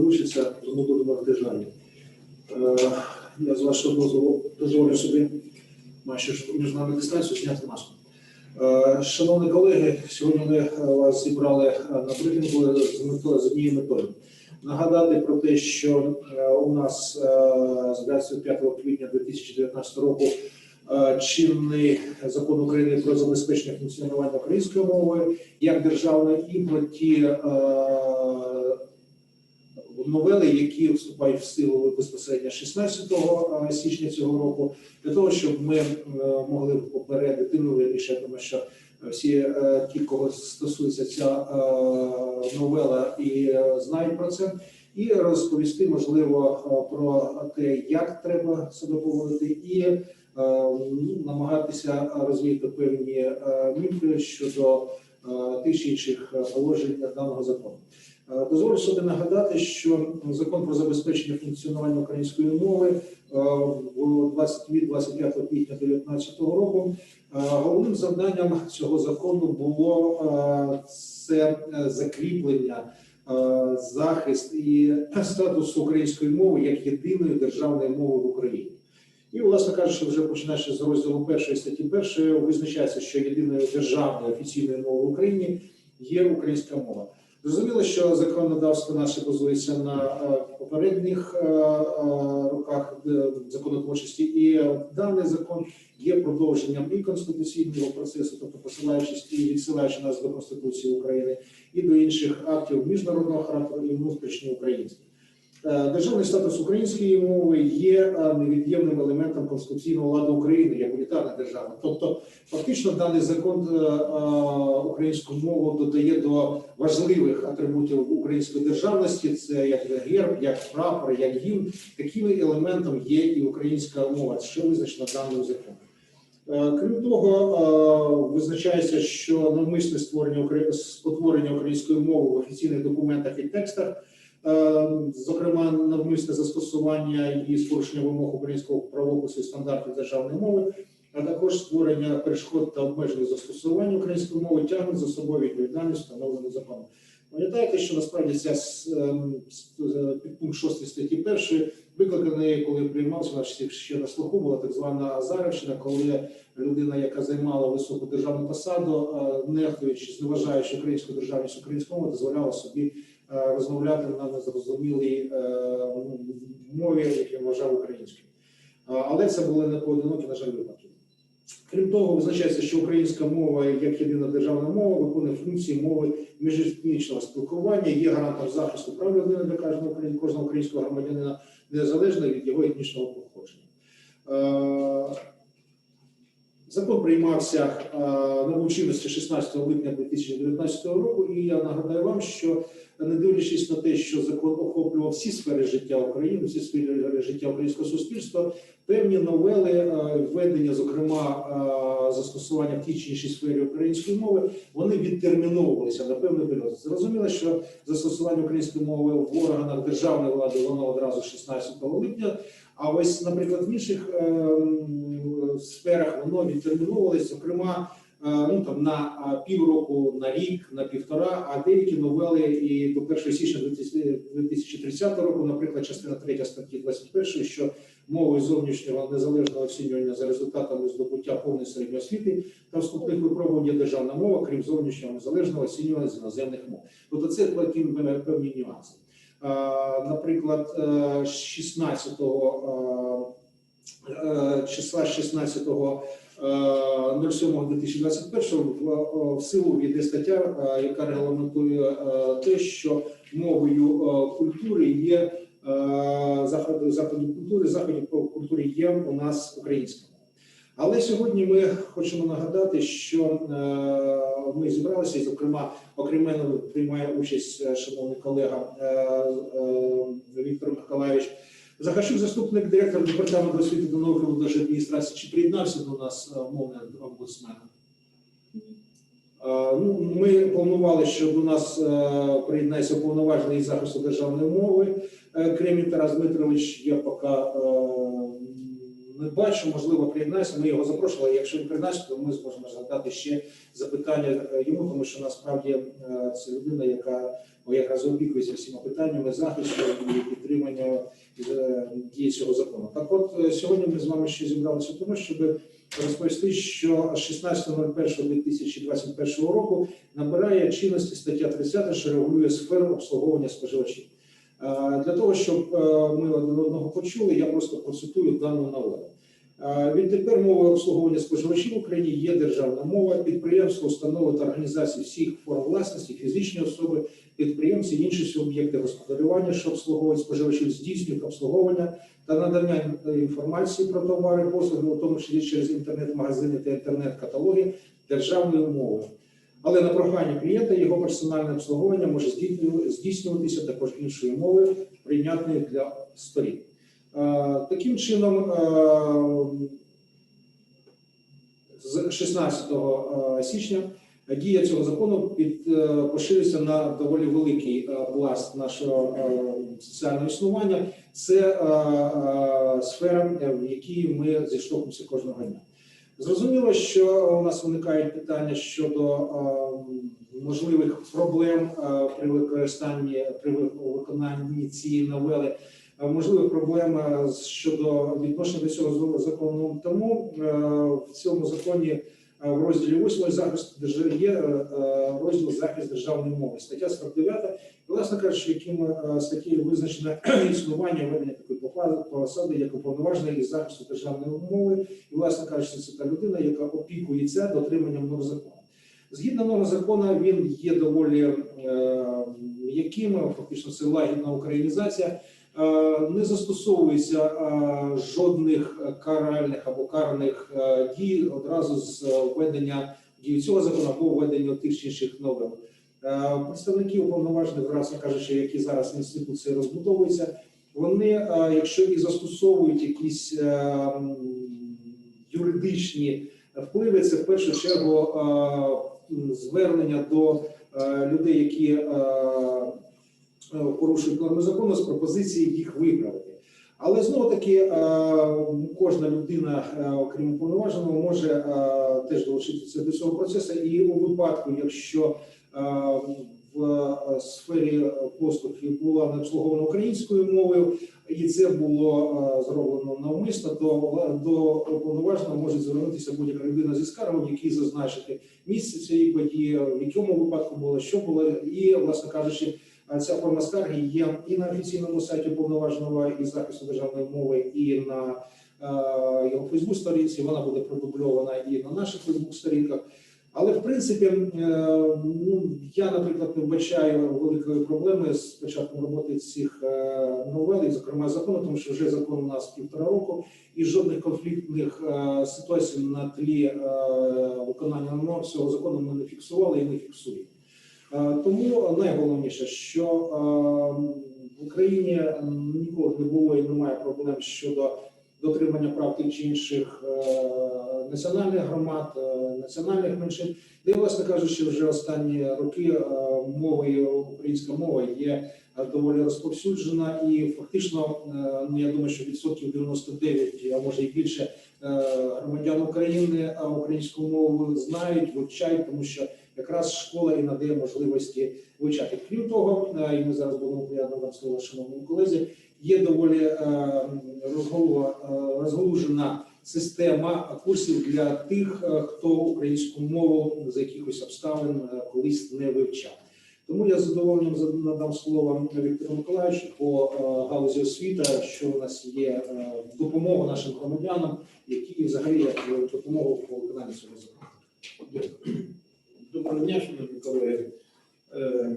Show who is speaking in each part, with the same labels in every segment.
Speaker 1: долучиться, будемо втижання. Е, Я з вашого дозволу дозволю собі ж між дистанцію зняти маску. Е, Шановні колеги, сьогодні ми е, вас зібрали е, на брифінгу з однією метою. Нагадати про те, що у нас з 25 квітня 2019 року чинний закон України про забезпечення функціонування української мови як державної і про ті новели, які вступають в силу безпосередньо 16 е, січня цього року, для того, щоб ми е, могли попередити ну, вірніше, тому що всі е, ті, кого стосується ця новела, і знають про це, і розповісти можливо про те, як треба себе поводити, і ну, намагатися розвіяти певні міфи щодо тих чи інших положень даного закону. Е, Дозволю собі нагадати, що закон про забезпечення функціонування української мови е, в 25 квітня 2019 року е, головним завданням цього закону було е, це е, закріплення, е, захист і статус української мови як єдиної державної мови в Україні. І, власне кажучи, вже починаючи з розділу першої статті першої, визначається, що єдиною державною офіційною мовою в Україні є українська мова. Зрозуміло, що законодавство наше базується на е, попередніх е, е, роках е, законотворчості, і даний закон є продовженням і конституційного процесу, тобто посилаючись і відсилаючи нас до Конституції України і до інших актів міжнародного характеру і внутрішньо українських. Е, Державний статус української мови є е, невід'ємним елементом конституційного ладу України як унітарна держава. Тобто, фактично, даний закон е, е, українську мову додає до важливих атрибутів української державності. Це як герб, як прапор, як гімн. Таким елементом є і українська мова, що визначено даним законом. Е, Крім того, е, визначається, що навмисне створення спотворення української мови в офіційних документах і текстах, е, зокрема навмисне застосування і порушення вимог українського правопису і стандартів державної мови, а також створення перешкод та обмежень застосування української мови тягнуть за собою відповідальність, встановлену законом. Пам'ятаєте, що насправді ця с- ем, е, підпункт 6 статті 1 викликаний, коли приймався наш ще на слуху, була так звана Азарівщина, коли людина, яка займала високу державну посаду, е, нехтуючи, зневажаючи українську державність українську мову, дозволяла собі е, розмовляти на незрозумілій е, мові, як він вважав українською. Але це були не поодинокі, на жаль, випадки. Крім того, визначається, що українська мова як єдина державна мова виконує функції мови міжетнічного спілкування, є гарантом захисту прав людини для кожного кожного українського громадянина, незалежно від його етнічного походження. Закон приймався е, набув чинності 16 липня 2019 року, і я нагадаю вам, що не дивлячись на те, що закон охоплював всі сфери життя України, всі сфери життя українського суспільства, певні новели е, введення, зокрема е, застосування в тій чи іншій сфері української мови, вони відтерміновувалися на певний період. Зрозуміло, що застосування української мови в органах державної влади воно одразу 16 липня. А ось, наприклад, в інших сферах воно відтерміновувалося, зокрема, е, ну там на е, півроку, на рік, на півтора, а деякі новели і до 1 січня 2030 року, наприклад, частина 3 статті 21, що мовою зовнішнього незалежного оцінювання за результатами здобуття повної середньої освіти та вступних випробувань є державна мова, крім зовнішнього незалежного оцінювання з іноземних мов. Тобто це такі певні нюанси. Е, Наприклад, е, 16 е, числа 16 07.2021 в, в силу війде стаття, е, яка регламентує е, те, що мовою е, культури є е, заходів заходів культури, заходів по культурі є у нас українська. Але сьогодні ми хочемо нагадати, що е, ми зібралися, і, зокрема, окрім мене приймає участь е, шановний колега е, е, Віктор Миколаївич Захарчук, заступник директора департаменту освіти та науки обласної адміністрації. Чи приєднався до нас е, мовний омбудсмен? Е, Ну, ми планували, що до нас е, приєднається повноважений із захисту державної мови. Кремінь Тарас Дмитрович є поки не бачу, можливо, приєднаюся. Ми його запрошували. Якщо він приєднається, то ми зможемо задати ще запитання е, йому, тому що насправді е, це людина, яка ну, якраз опікується всіма питаннями захисту і підтримання е, дії цього закону. Так, от сьогодні ми з вами ще зібралися тому, щоб розповісти, що з 16.01.2021 року набирає чинності стаття 30, що регулює сферу обслуговування споживачів. Е, Для того, щоб е, ми одного почули, я просто процитую дану новелу. Е, Відтепер мова обслуговування споживачів в Україні є державна мова, підприємства, установи та організації всіх форм власності, фізичні особи, підприємці, інші суб'єкти господарювання, що обслуговують споживачів, здійснюють обслуговування та надання інформації про товари, послуги, у тому числі через інтернет-магазини та інтернет-каталоги державною мовою. Але на прохання клієнта його персональне обслуговування може здійснюватися також іншою мовою, прийнятною для сторін. Е, Таким чином, е, з 16 е, січня дія цього закону під поширюється на доволі великий пласт нашого соціального існування. Це сфера, в якій ми зіштовхуємося кожного дня. Зрозуміло, що у нас виникають питання щодо е, можливих проблем е, при використанні при виконанні цієї новели, е, можливих проблем щодо відношення до цього закону. Тому в цьому законі в розділі 8 захист держави є е, е, розділ захист державної мови. Стаття 49, і, власне кажучи, яким статтєю визначено існування ведення такої посади, як уповноважений із захисту державної мови. І, власне кажучи, це та людина, яка опікується дотриманням норм закону. Згідно норм закону, він є доволі е, м'яким, фактично це лагідна українізація. Е, Не застосовується е, жодних каральних або карних е, дій одразу з введення дії цього закону або введення тих чи інших новел. Е, Представники уповноважених, власне кажучи, які зараз інституції розбудовуються, вони, якщо і застосовують якісь юридичні впливи, це в першу чергу звернення до людей, які порушують норми закону з пропозиції їх виправити. Але знову таки е, кожна людина, е, окрім уповноваженого, може е, теж долучитися до цього процесу. І у випадку, якщо е, в е, сфері послуг була не обслугована українською мовою, і це було е, зроблено навмисно, то до уповноваженого може звернутися будь-яка людина зі скаргом, який зазначити місце цієї події, в якому випадку було, що було, і, власне кажучи, е, ця форма скарги є і на офіційному сайті уповноваженого із захисту державної мови, і на е, його Фейсбук сторінці. Вона буде продубльована і на наших Фейсбук сторінках. Але в принципі, е, ну я, наприклад, не вбачаю великої проблеми з початком роботи цих е, новел, і, зокрема закону, тому що вже закон у нас півтора року, і жодних конфліктних е, ситуацій на тлі е, виконання норм цього закону ми не фіксували і не фіксуємо. Е, Тому найголовніше, що е, в Україні ніколи не було і немає проблем щодо дотримання прав тих чи інших е, національних громад, е, національних меншин. Де, власне кажучи, вже останні роки е, мова і українська мова є е, доволі розповсюджена, і фактично, е, ну я думаю, що відсотків 99, а може і більше е, громадян України українську мову знають, вивчають, тому що якраз школа і надає можливості вивчати. Крім того, е, і ми зараз будемо надам слово шановному колезі. Є доволі е, е, розгалужена система курсів для тих, е, хто українську мову за якихось обставин е, колись не вивчав. Тому я з задоволенням надам слово Віктору Миколаївичу по е, галузі освіти, що у нас є е, допомога нашим громадянам, які взагалі е, допомогу по виконанню цього закону.
Speaker 2: Доброго дня, шановні колеги. Е,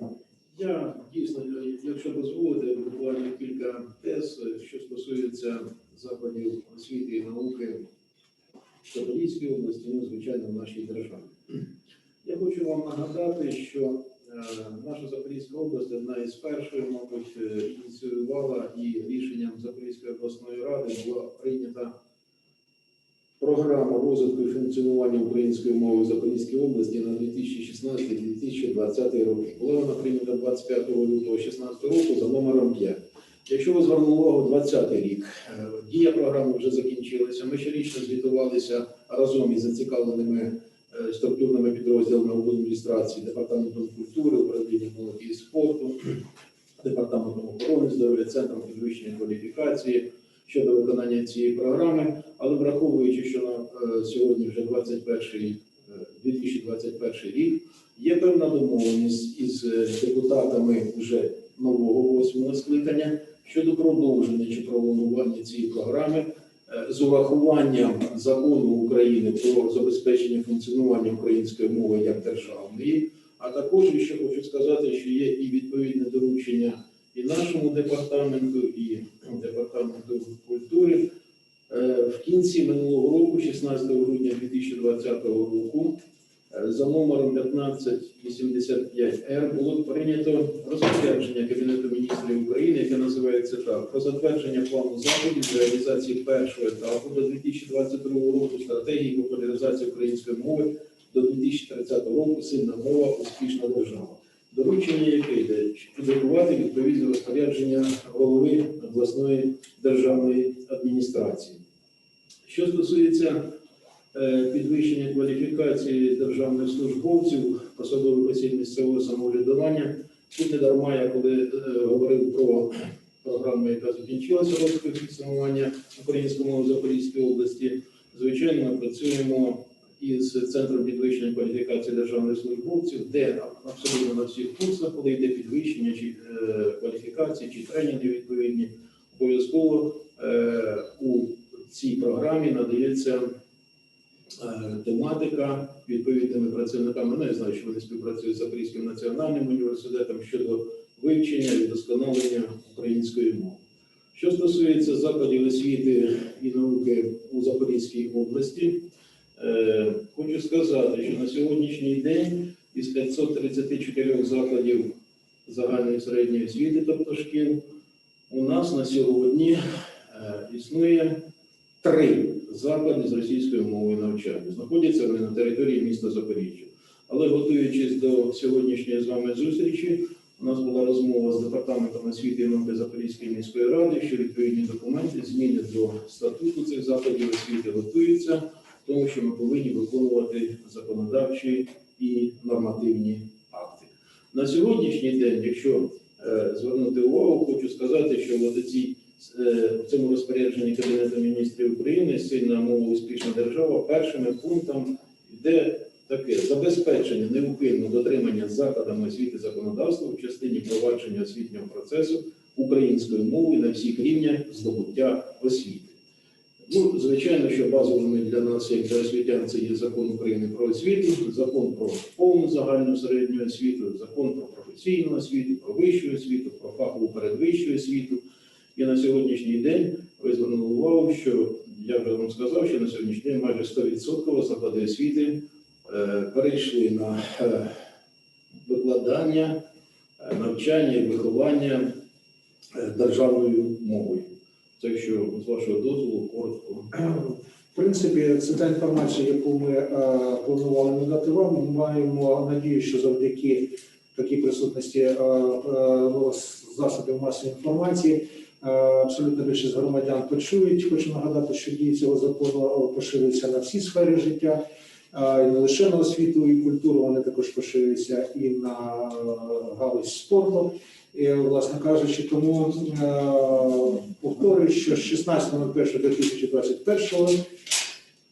Speaker 2: Я дійсно, якщо дозволите, буквально кілька тез, що стосується закладів освіти і науки в Запорізькій області, ну, звичайно, в нашій державі. Я хочу вам нагадати, що е, наша Запорізька область одна із перших, мабуть, е, ініціювала і рішенням Запорізької обласної ради була прийнята програма розвитку і функціонування української мови в Запорізькій області на 2016-2020 роки. Була вона прийнята 25 лютого 2016 року за номером 5. Якщо ви звернули увагу, 20 рік е, дія програми вже закінчилася. Ми щорічно звітувалися разом із зацікавленими е, структурними підрозділами адміністрації, департаментом культури, управлінням молоді і спорту, департаментом охорони здоров'я, центром підвищення кваліфікації щодо виконання цієї програми. Але враховуючи, що на е, сьогодні вже 21 е, 2021 рік, є певна домовленість із е, депутатами вже нового восьмого скликання щодо продовження чи пролонгування цієї програми е, з урахуванням закону України про забезпечення функціонування української мови як державної. А також ще хочу сказати, що є і відповідне доручення і нашому департаменту, і департаменту культури. Е, В кінці минулого року, 16 грудня 2020 року, е, за номером 1585Р було прийнято розпорядження Кабінету міністрів України, яке називається так про затвердження плану заходів з реалізації першого етапу до 2022 року стратегії популяризації української мови до 2030 року сильна мова, успішна держава. Доручення, яке йде підготувати відповідне розпорядження голови обласної державної адміністрації. Що стосується е, підвищення кваліфікації державних службовців, посадових осіб місцевого самоврядування, тут не дарма, я коли е, говорив про програму, яка закінчилася розвитку функціонування української мови в Запорізькій області, звичайно, ми працюємо із центром підвищення кваліфікації державних службовців, де абсолютно на всіх курсах, коли йде підвищення чи е, кваліфікації, чи тренінги відповідні, обов'язково е, у цій програмі надається е, тематика відповідними працівниками. Ну, я знаю, що вони співпрацюють з Запорізьким національним університетом щодо вивчення і вдосконалення української мови. Що стосується закладів освіти і науки у Запорізькій області, хочу сказати, що на сьогоднішній день із 534 закладів загальної середньої освіти, тобто шкіл, у нас на сьогодні е, існує три заклади з російською мовою навчання. Знаходяться вони на території міста Запоріжжя. Але готуючись до сьогоднішньої з вами зустрічі, у нас була розмова з департаментом освіти і науки Запорізької міської ради, що відповідні документи, зміни до статуту цих закладів освіти готуються, тому що ми повинні виконувати законодавчі і нормативні акти. На сьогоднішній день, якщо е, звернути увагу, хочу сказати, що е, в цьому розпорядженні Кабінету міністрів України сильна мова успішна держава першими пунктом йде таке забезпечення неухильного дотримання закладами освіти законодавства в частині провадження освітнього процесу українською мовою на всіх рівнях здобуття освіти. Ну, звичайно, що базовими для нас, як для освітян, це є закон України про освіту, закон про повну загальну середню освіту, закон про професійну освіту, про вищу освіту, про фахову передвищу освіту. І на сьогоднішній день ви звернули увагу, що я вже вам сказав, що на сьогоднішній день майже 100% заклади освіти е, перейшли на е, викладання, е, навчання і виховання державною мовою. Так що, з вашого дозволу, коротко.
Speaker 1: В принципі, це та інформація, яку ми е, планували надати вам. Ми маємо надію, що завдяки такій присутності е, е, засобів масової інформації е, абсолютно більшість громадян почують. Хочу нагадати, що дії цього закону е, поширюються на всі сфери життя. е, І не лише на освіту і культуру, вони також поширюються і на галузь спорту. І, власне кажучи, тому е, повторюю, що з 16.01.2021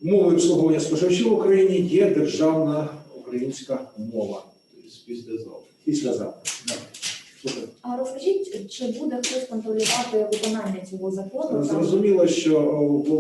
Speaker 1: мовою обслуговування споживачів в Україні є державна українська мова.
Speaker 2: Тобто Після завтра.
Speaker 1: Після завтра. Да. Супер.
Speaker 3: А розкажіть, чи буде хтось контролювати виконання цього закону?
Speaker 1: Зрозуміло, що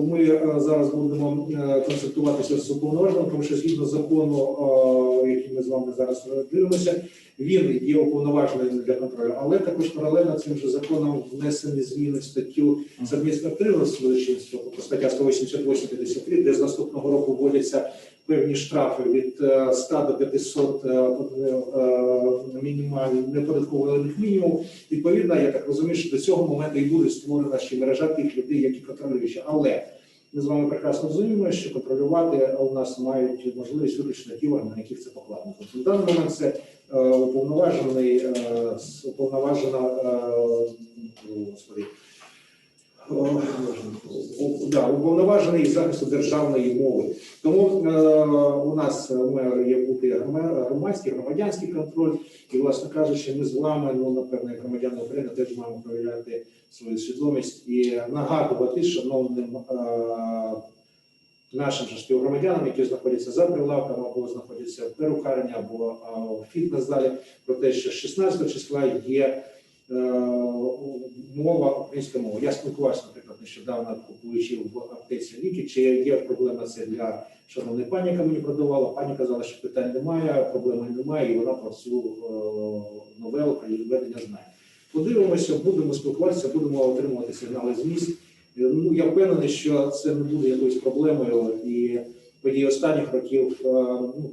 Speaker 1: ми е, зараз будемо е, консультуватися з уповноваженим, тому що згідно закону, який ми з вами зараз дивимося, він є уповноваженим для контролю, але також паралельно цим же законом внесені зміни в статтю з адміністративного судочинства, стаття 188-53, де з наступного року вводяться певні штрафи від е, 100 до 500 е, е, мінімальних неподаткових мінімум. Відповідно, я так розумію, що до цього моменту і буде створена ще мережа тих людей, які контролюють. Але ми з вами прекрасно розуміємо, що контролювати у нас мають можливість виключно ті органи, на яких це покладено. Тобто в даний момент це е, уповноважений е, уповноважена е, господи, да, уповноважений захисту державної мови. Тому е, у нас має бути громадський, громадянський контроль, і, власне кажучи, ми з вами, ну напевно, як громадяни України, теж маємо проявляти свою свідомість і нагадувати шановним е, нашим же співгромадянам, які знаходяться за прилавками або знаходяться в перукарні або а, в фітнес-залі, про те, що 16 числа є е, мова українська мова. Я спілкувався, наприклад, нещодавно купуючи в аптеці ліки, чи є проблема це для шановної пані, яка мені продавала. Пані казала, що питань немає, проблеми немає, і вона про цю е, новелу про введення знає. Подивимося, будемо спілкуватися, будемо отримувати сигнали з місць. Е, Ну я впевнений, що це не буде якоюсь проблемою, і події останніх років е, ну,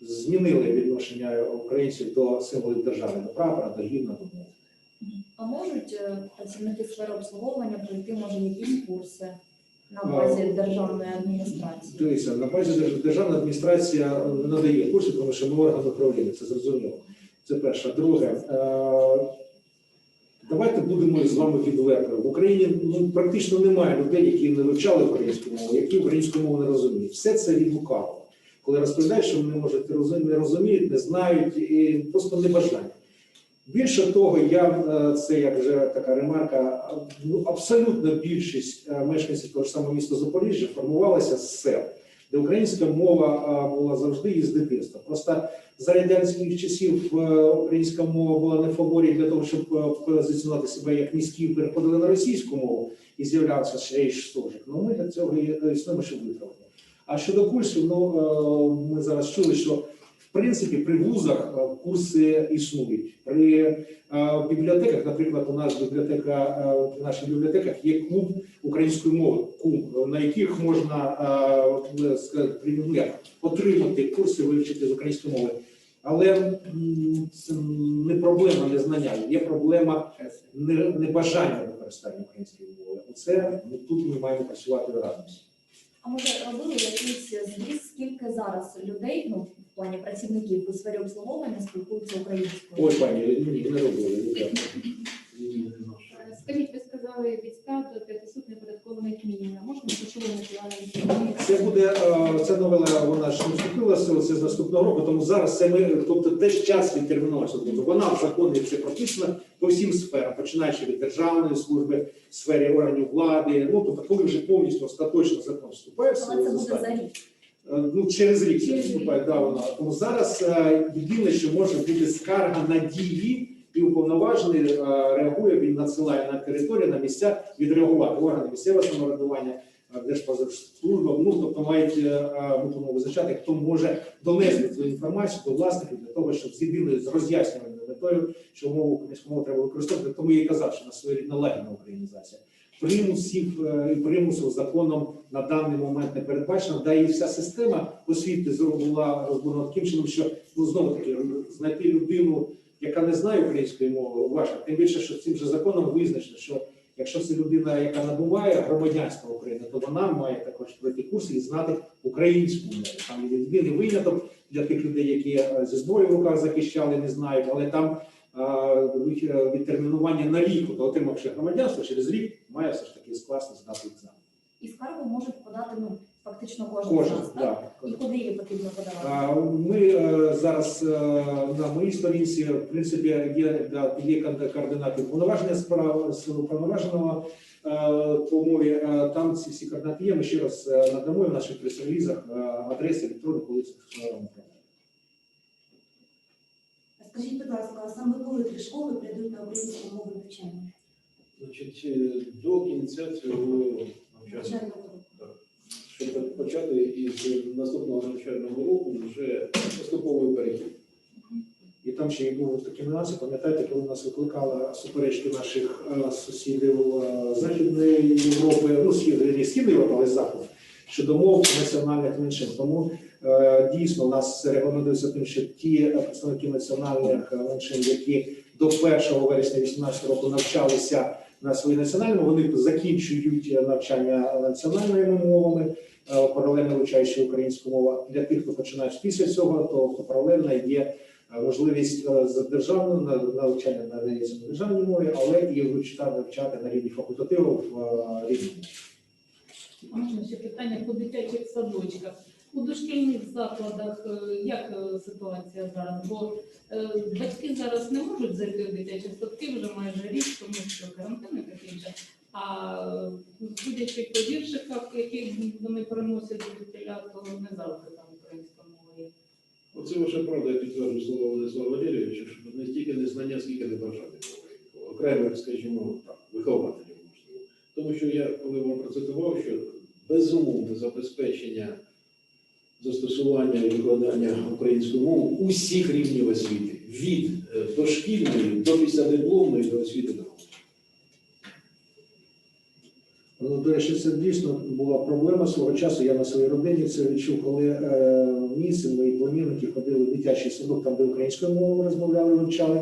Speaker 1: змінили відношення українців до символів держави, до прапора, до гімна, до мови.
Speaker 3: А можуть е, працівники сфери обслуговування пройти, може, якісь курси на базі державної адміністрації?
Speaker 1: Дивіться, на базі держ- державна адміністрація не надає курсів, тому що ми орган управління, це зрозуміло. Це перше. Друге, е, давайте будемо з вами відверто. В Україні ну, практично немає людей, які не вивчали українську мову, які українську мову не розуміють. Все це від лукавого. Коли розповідають, що вони розуміти, не розуміють, не знають і просто не бажають. Більше того, я е, це як вже така ремарка. Ну абсолютна більшість е, мешканців того ж самого міста Запоріжжя формувалася з сел, де українська мова е, була завжди і з дитинства. Просто за радянських часів українська мова була не фаворі для того, щоб позиціонувати себе як міські, переходили на російську мову і з'являвся ще й стожик. Ну ми для цього і існуємо, щоб витримати. А щодо курсів, ну ми зараз чули, що принципі при вузах е, курси існують. При е, бібліотеках, наприклад, у нас бібліотека е, в наших бібліотеках є клуб української мови, кум, на яких можна ну, отримати курси, вивчити з української мови. Але це не проблема незнання, є проблема небажання використання української мови. Оце ну, тут ми маємо працювати разом.
Speaker 3: А може робили якийсь зріз, скільки зараз людей, ну в плані працівників у сфері обслуговування спілкуються українською?
Speaker 1: Ой, пані, ні, не робили. не треба.
Speaker 2: Ні, не.
Speaker 4: Скажіть, ви сказали від 100 до 500 неподаткованих мінімумів. Можна почули національні
Speaker 1: Це буде е, ця новела, вона ж не вступила силу, це з наступного року. Тому зараз це ми, тобто теж час відтермінувався. Тобто вона в законі це прописана по всім сферам, починаючи від державної служби, сфері органів влади. Ну тобто, коли вже повністю остаточно закон вступає
Speaker 3: Але це буде за рік.
Speaker 1: Е, Ну, через рік це вступає, да, вона. Тому зараз е, єдине, що може бути скарга на дії, і уповноважений е, реагує, він надсилає на територію, на місця відреагувати. Органи місцевого самоврядування, Держпозорслужба, ну, тобто мають будемо визначати, хто може донести цю інформацію до власників для того, щоб з єдиною з роз'яснювальною метою, що мову українську мову треба використовувати. Тому я казав, що на своєрідна лагідна українізація. Примусів е, і примусу законом на даний момент не передбачено, да і вся система освіти зро- була розбудована таким чином, що ну знову таки знайти людину, яка не знає української мови, важко. Тим більше, що цим же законом визначено, що якщо це людина, яка набуває громадянства України, то вона має також пройти курси і знати українську мову. Там є відміни виняток для тих людей, які е, зі зброєю в руках захищали, не знають, але там від- е, відтермінування на рік, то отримавши громадянство, через рік має все ж таки скласти здати екзамен.
Speaker 3: І скаргу можуть подати ну фактично кожен,
Speaker 1: Кожен,
Speaker 3: з нас, так?
Speaker 1: так.
Speaker 3: І куди її потрібно подавати?
Speaker 1: А, Ми е, зараз е, на моїй сторінці, в принципі, є, да, є кон- координати повноваження справ з уповноваженого е, по мові. Е, Там ці всі координати є. Ми ще раз е, надамо в наших прес-релізах е, адреси електронних вулиць.
Speaker 5: Скажіть, будь ласка, а саме коли три школи прийдуть на українську мову навчання?
Speaker 2: Значить, е, до кінця цього навчального
Speaker 5: Навчального року.
Speaker 2: Так. щоб почати із наступного навчального року вже поступовий перехід.
Speaker 1: І там ще й був такий нюанс, пам'ятаєте, коли нас викликали суперечки наших е, сусідів е, Західної Європи, ну не східної Європи, але Заходу, щодо мов національних меншин. Тому е, дійсно нас це регламентується тим, що ті представники національних меншин, які до 1 вересня 2018 року навчалися на своїй національній, вони закінчують навчання національними мовами, паралельно вивчаючи українську мову. Для тих, хто починає після цього, то, паралельно є е, можливість е, з державного навчання на державній мові, але і вивчати, вивчати на рівні факультативу в е, рівні.
Speaker 6: Можна ще питання по дитячих садочках. У дошкільних закладах е, як е, ситуація зараз? Бо е, батьки зараз не можуть зайти в дитячі садки вже майже рік, тому що карантин і таке інше. А судячи по віршиках, які вони переносять до дитя, то не завжди там українська мова є.
Speaker 2: Оце ваша правда, я підтверджую слова Владислава Валерійовича, що не стільки незнання, скільки не бажання мови. Окремих, скажімо, так, вихователів можливо. Тому що я, коли вам процитував, що безумовне забезпечення застосування і викладання української мови усіх рівнів освіти, від е, дошкільної до післядипломної до освіти
Speaker 1: Ну, до речі, це дійсно була проблема свого часу. Я на своїй родині це відчув, коли е, мій мої племінники ходили в дитячий садок, там де українською мовою розмовляли, вивчали.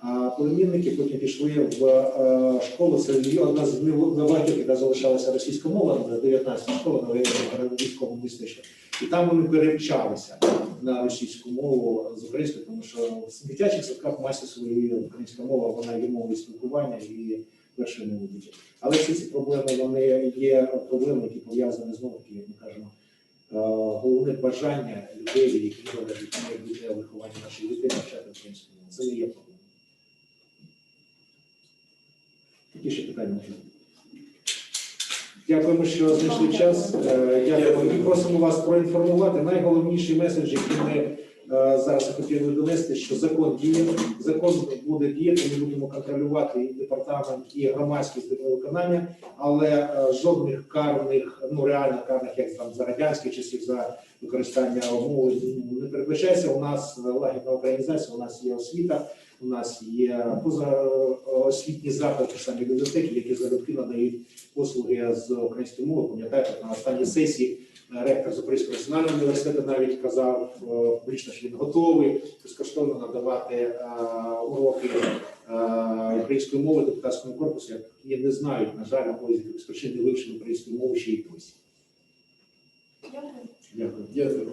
Speaker 1: А племінники потім пішли в е, школу. Це одна з небагатьох, яка залишалася російська мова, 19 школа на військовому містечку. І там вони перевчалися на російську мову з українською, тому що в дитячих садках масі свої українська мова, вона є мовою спілкування і першою мовою дітей. Але всі ці проблеми вони є проблеми, які пов'язані знову таки, як ми кажемо, е, головне бажання людей, які роблять майбутнє виховання наших дітей навчати українську мову. Це не є проблема. Які ще питання? Дякуємо, що знайшли час. Е, Дякуємо і просимо вас проінформувати. Найголовніший меседж, який ми е, зараз хотіли донести, що закон діє, закон буде діяти. Ми будемо контролювати і департамент, і громадськість виконання, але е, жодних карних, ну реально карних, як там за радянських часів за використання мови ну, не передбачається. У нас лагідна українізація, у нас є освіта, у нас є позаосвітні заклади, ті самі бібліотеки, які залюбки надають послуги з української мови. Пам'ятаєте, на останній сесії е, ректор Запорізького національного університету навіть казав е, публічно, що він готовий безкоштовно надавати е, уроки е, української мови депутатському корпусу, які не знають, на жаль, або з причин не вивчили української мови ще й досі. Дякую.
Speaker 2: Дякую.